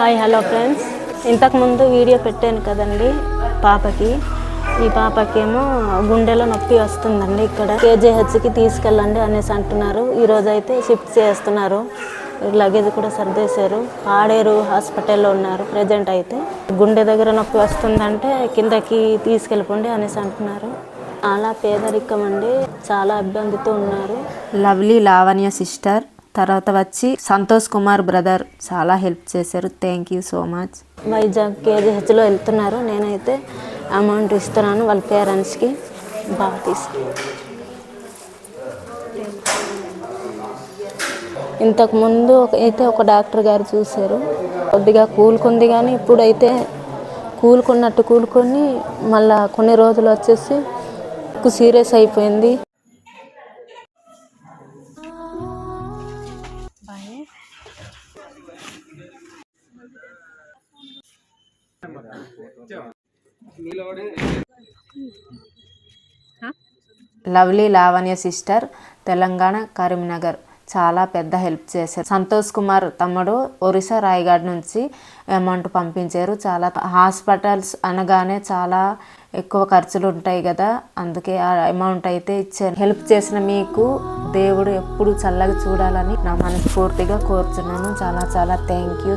Hi hello friends ఇంతకుముందు video పెట్టాను కదండి పాపకి. ఈ పాపకేమో గుండెలో నొప్పి వస్తుందండి ఇక్కడ. కేజీహెచ్కి తీసుకెళ్ళండి అనేసి అంటున్నారు. ఈరోజు అయితే షిఫ్ట్ చేస్తున్నారు. లగేజ్ కూడా సర్దేశారు. ఆడేరు హాస్పిటల్లో ఉన్నారు ప్రజెంట్ అయితే. గుండె దగ్గర నొప్పి వస్తుందంటే కిందకి తీసుకెళ్ళిపోండి అనేసి అంటున్నారు. చాలా పేదరికం అండి. చాలా ఇబ్బందితో ఉన్నారు. లవ్లీ లావణ్య సిస్టర్ తర్వాత వచ్చి సంతోష్ కుమార్ బ్రదర్ చాలా హెల్ప్ చేశారు. Thank you so much Vizag కేజీహెచ్లో వెళ్తున్నారు. నేనైతే అమౌంట్ ఇస్తున్నాను. వాళ్ళ పేరెంట్స్కి బాగా తీసుకు ఇంతకుముందు అయితే ఒక డాక్టర్ గారు చూశారు. కొద్దిగా కూలుకుంది కానీ ఇప్పుడైతే కూలుకున్నట్టు కూలుకొని మళ్ళా కొన్ని రోజులు వచ్చేసి సీరియస్ అయిపోయింది. Lovely Lavanya sister Telangana Karimnagar. చాలా పెద్ద హెల్ప్ చేశారు. సంతోష్ కుమార్ తమ్ముడు ఒరిస్సా రాయగఢ్ నుంచి అమౌంట్ పంపించారు. చాలా హాస్పిటల్స్ అనగానే చాలా ఎక్కువ ఖర్చులు ఉంటాయి కదా అందుకే ఆ అమౌంట్ అయితే ఇచ్చారు. హెల్ప్ చేసిన మీకు దేవుడు ఎప్పుడు చల్లగా చూడాలని నా మనస్ఫూర్తిగా కోరుచున్నాను. చాలా చాలా థ్యాంక్ యూ.